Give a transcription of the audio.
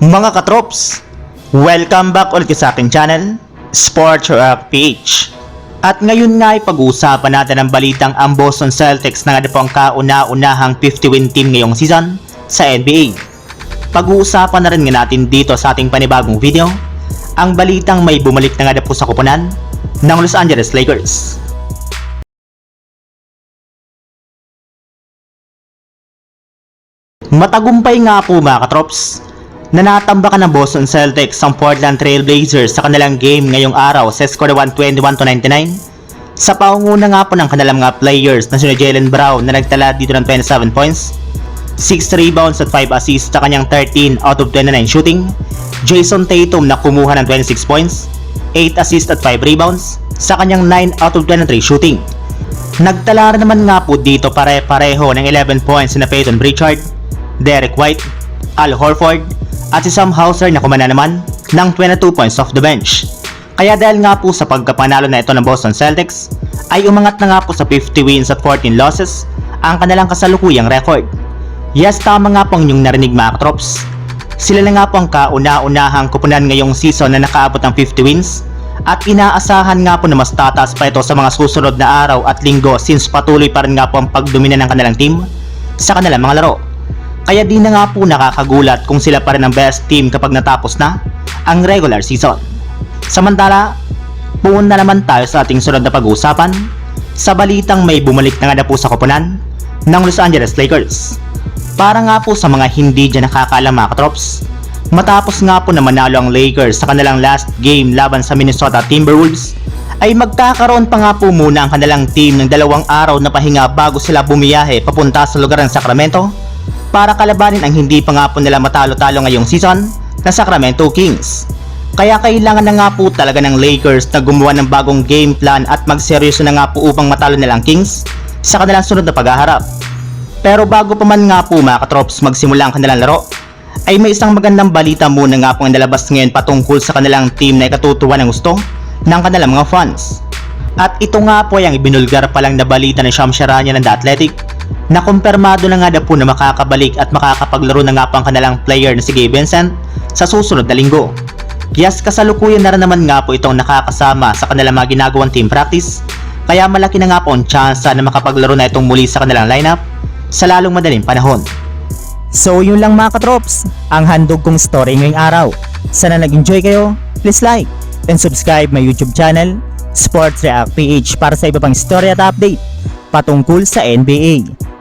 Mga katrops, welcome back ulit sa aking channel, Sports Rock PH. At ngayon nga ay pag-uusapan natin ang balitang ang Boston Celtics na nga po ang kauna-unahang 50-win team ngayong season sa NBA. Pag-uusapan na rin nga natin dito sa ating panibagong video, ang balitang may bumalik na nga po sa kupunan ng Los Angeles Lakers. Matagumpay nga po mga katrops na natambakan ng Boston Celtics ang Portland Trail Blazers sa kanilang game ngayong araw sa score na 121 to 99 sa paunguna nga po ng kanilang mga players na sina Jalen Brown na nagtala dito ng 27 points 6 rebounds at 5 assists sa kanyang 13 out of 29 shooting Jason Tatum na kumuha ng 26 points 8 assists at 5 rebounds sa kanyang 9 out of 23 shooting. Nagtala naman nga po dito pare-pareho ng 11 points na Peyton Pritchard, Derek White, Al Horford, at si Sam Hauser na kumana naman ng 22 points off the bench. Kaya dahil nga po sa pagkapanalo na ito ng Boston Celtics, ay umangat na nga po sa 50 wins at 14 losses ang kanilang kasalukuyang record. Yes, tama nga po ang inyong narinig mga katrops. Sila na nga po ang kauna-unahang kupunan ngayong season na nakaabot ng 50 wins at inaasahan nga po na mas tataas pa ito sa mga susunod na araw at linggo since patuloy pa rin nga po ang pagdomina ng kanilang team sa kanilang mga laro. Kaya di na nga po nakakagulat kung sila pa rin ang best team kapag natapos na ang regular season. Samantala, puun na naman tayo sa ating sunod na pag-uusapan sa balitang may bumalik na nga na po sa koponan ng Los Angeles Lakers. Para nga po sa mga hindi dyan nakakaalam mga katrops, matapos nga po na manalo ang Lakers sa kanilang last game laban sa Minnesota Timberwolves, ay magkakaroon pa nga po muna ang kanilang team ng dalawang araw na pahinga bago sila bumiyahe papunta sa lugar ng Sacramento para kalabanin ang hindi pa nga po nila matalo-talo ngayong season na Sacramento Kings. Kaya kailangan na nga po talaga ng Lakers na gumawa ng bagong game plan at magseryoso na nga po upang matalo nilang Kings sa kanilang sunod na paghaharap. Pero bago pa man nga po mga katrops magsimula ang kanilang laro, ay may isang magandang balita muna nga po ang nalabas ngayon patungkol sa kanilang team na ikatutuwa ng gusto ng kanilang mga fans. At ito nga po ay ang ibinulgar pa lang na balita ni Sham Sharania ng The Athletic na kumpirmado na nga na po na makakabalik at makakapaglaro na nga po ang kanilang player na si Gabe Vincent sa susunod na linggo. Yes, kasalukuyan na rin naman nga po itong nakakasama sa kanilang mga ginagawang team practice kaya malaki na nga po ang chance na makapaglaro na itong muli sa kanilang lineup sa lalong madaling panahon. So yun lang mga katrops, ang handog kong story ngayong araw. Sana nag-enjoy kayo, please like and subscribe my YouTube channel, Sports React PH para sa iba pang story at update patungkol sa NBA.